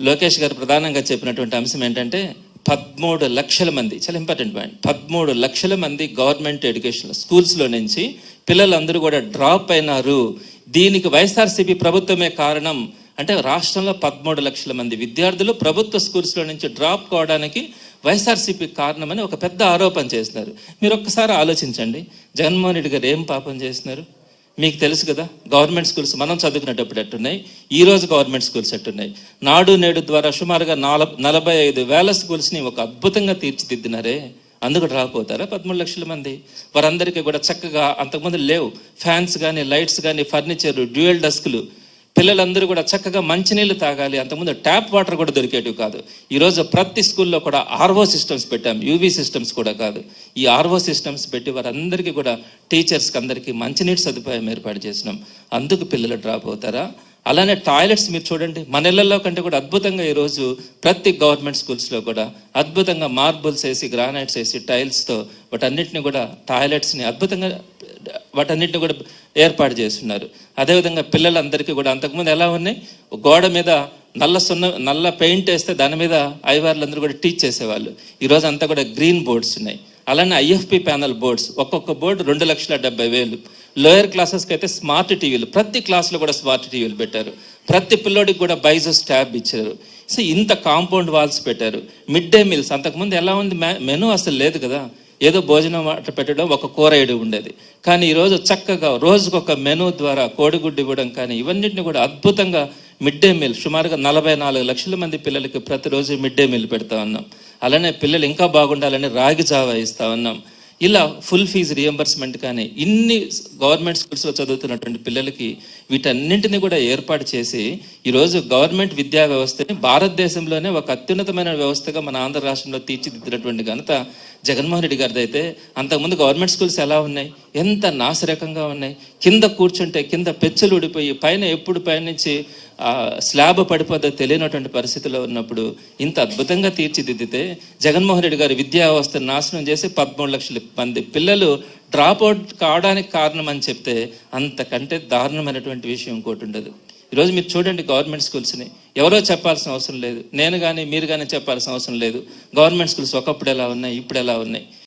లోకేష్ గారు ప్రధానంగా చెప్పినటువంటి అంశం ఏంటంటే పదమూడు లక్షల మంది చాలా ఇంపార్టెంట్ పాయింట్ పదమూడు లక్షల మంది గవర్నమెంట్ ఎడ్యుకేషన్ స్కూల్స్లో నుంచి పిల్లలందరూ కూడా డ్రాప్ అయినారు. దీనికి వైఎస్ఆర్సీపీ ప్రభుత్వమే కారణం. అంటే రాష్ట్రంలో పదమూడు లక్షల మంది విద్యార్థులు ప్రభుత్వ స్కూల్స్లో నుంచి డ్రాప్ కావడానికి వైఎస్ఆర్సీపీ కారణమని ఒక పెద్ద ఆరోపణ చేస్తున్నారు. మీరు ఒక్కసారి ఆలోచించండి. జగన్మోహన్ రెడ్డి గారు ఏం పాపం చేస్తున్నారు? మీకు తెలుసు కదా గవర్నమెంట్ స్కూల్స్ మనం చదువుకునేటప్పుడు ఎట్టున్నాయి ఈ రోజు గవర్నమెంట్ స్కూల్స్ ఎట్టున్నాయి. నాడు నేడు ద్వారా సుమారుగా నాల నలభై ఐదు వేల స్కూల్స్ని ఒక అద్భుతంగా తీర్చిదిద్దినారే. అందుకు డ్రాప్ అవుతారా పదమూడు లక్షల మంది? వారందరికీ కూడా చక్కగా అంతకుముందు లేవు. ఫ్యాన్స్ కానీ లైట్స్ కానీ ఫర్నిచర్ డ్యూయల్ డస్క్లు పిల్లలందరూ కూడా చక్కగా మంచినీళ్ళు తాగాలి. అంతకుముందు ట్యాప్ వాటర్ కూడా దొరికేటివి కాదు. ఈరోజు ప్రతి స్కూల్లో కూడా ఆర్ఓ సిస్టమ్స్ పెట్టాం. యూవీ సిస్టమ్స్ కూడా కాదు. ఈ ఆర్ఓ సిస్టమ్స్ పెట్టి వారందరికీ కూడా టీచర్స్కి అందరికీ మంచినీటి సదుపాయం ఏర్పాటు చేసినాం. అందుకు పిల్లలు డ్రాప్ అవుతారా? అలానే టాయిలెట్స్ మీరు చూడండి. మన ఇళ్ళలో కంటే కూడా అద్భుతంగా ఈరోజు ప్రతి గవర్నమెంట్ స్కూల్స్లో కూడా అద్భుతంగా మార్బుల్స్ వేసి గ్రానైట్స్ వేసి టైల్స్తో వాటన్నిటిని కూడా టాయిలెట్స్ని అద్భుతంగా వాటన్నిటిని కూడా ఏర్పాటు చేస్తున్నారు. అదేవిధంగా పిల్లలందరికీ కూడా అంతకుముందు ఎలా ఉన్నాయి? గోడ మీద నల్ల సున్న నల్ల పెయింట్ వేస్తే దాని మీద ఐవార్లందరూ కూడా టీచ్ చేసేవాళ్ళు. ఈరోజు అంతా కూడా గ్రీన్ బోర్డ్స్ ఉన్నాయి. అలానే ఐఎఫ్పి ప్యానల్ బోర్డ్స్ ఒక్కొక్క బోర్డు రెండు లక్షల డెబ్బై వేలు. లోయర్ క్లాసెస్కి అయితే స్మార్ట్ టీవీలు ప్రతి క్లాస్లో కూడా స్మార్ట్ టీవీలు పెట్టారు. ప్రతి పిల్లోడికి కూడా బైజోస్ ట్యాబ్ ఇచ్చారు. సో ఇంత కాంపౌండ్ వాల్స్ పెట్టారు. మిడ్ డే మీల్స్ అంతకుముందు ఎలా ఉంది? మెనూ అసలు లేదు కదా. ఏదో భోజనం అట్లా పెట్టడం ఒక కూర ఉండేది. కానీ ఈరోజు చక్కగా రోజుకు ఒక మెనూ ద్వారా కోడిగుడ్డు ఇవ్వడం కానీ ఇవన్నింటిని కూడా అద్భుతంగా మిడ్ డే మీల్ సుమారుగా నలభై నాలుగు లక్షల మంది పిల్లలకి ప్రతిరోజు మిడ్ డే మీల్ పెడతా ఉన్నాం. అలానే పిల్లలు ఇంకా బాగుండాలని రాగి జావా ఇస్తా ఉన్నాం. ఇలా ఫుల్ ఫీజు రియంబర్స్మెంట్ కానీ ఇన్ని గవర్నమెంట్ స్కూల్స్లో చదువుతున్నటువంటి పిల్లలకి వీటన్నింటినీ కూడా ఏర్పాటు చేసి ఈరోజు గవర్నమెంట్ విద్యా వ్యవస్థని భారతదేశంలోనే ఒక అత్యున్నతమైన వ్యవస్థగా మన ఆంధ్ర రాష్ట్రంలో తీర్చిదిద్దినటువంటి ఘనత జగన్మోహన్ రెడ్డి గారిది అయితే. అంతకుముందు గవర్నమెంట్ స్కూల్స్ ఎలా ఉన్నాయి? ఎంత నాసిరకంగా ఉన్నాయి? కింద కూర్చుంటే కింద పెచ్చులు ఊడిపోయి పైన ఎప్పుడు పైనుంచి స్లాబ్ పడిపోద్దో తెలియనటువంటి పరిస్థితిలో ఉన్నప్పుడు ఇంత అద్భుతంగా తీర్చిదిద్దితే జగన్మోహన్ రెడ్డి గారి విద్యా వ్యవస్థను నాశనం చేసి పదమూడు లక్షల మంది పిల్లలు డ్రాప్ అవుట్ కావడానికి కారణం అని చెప్తే అంతకంటే దారుణమైనటువంటి విషయం ఇంకోటి ఉండదు. ఈరోజు మీరు చూడండి గవర్నమెంట్ స్కూల్స్ని ఎవరో చెప్పాల్సిన అవసరం లేదు. నేను కానీ మీరు కానీ చెప్పాల్సిన అవసరం లేదు. గవర్నమెంట్ స్కూల్స్ ఒకప్పుడు ఎలా ఉన్నాయి ఇప్పుడు ఎలా ఉన్నాయి?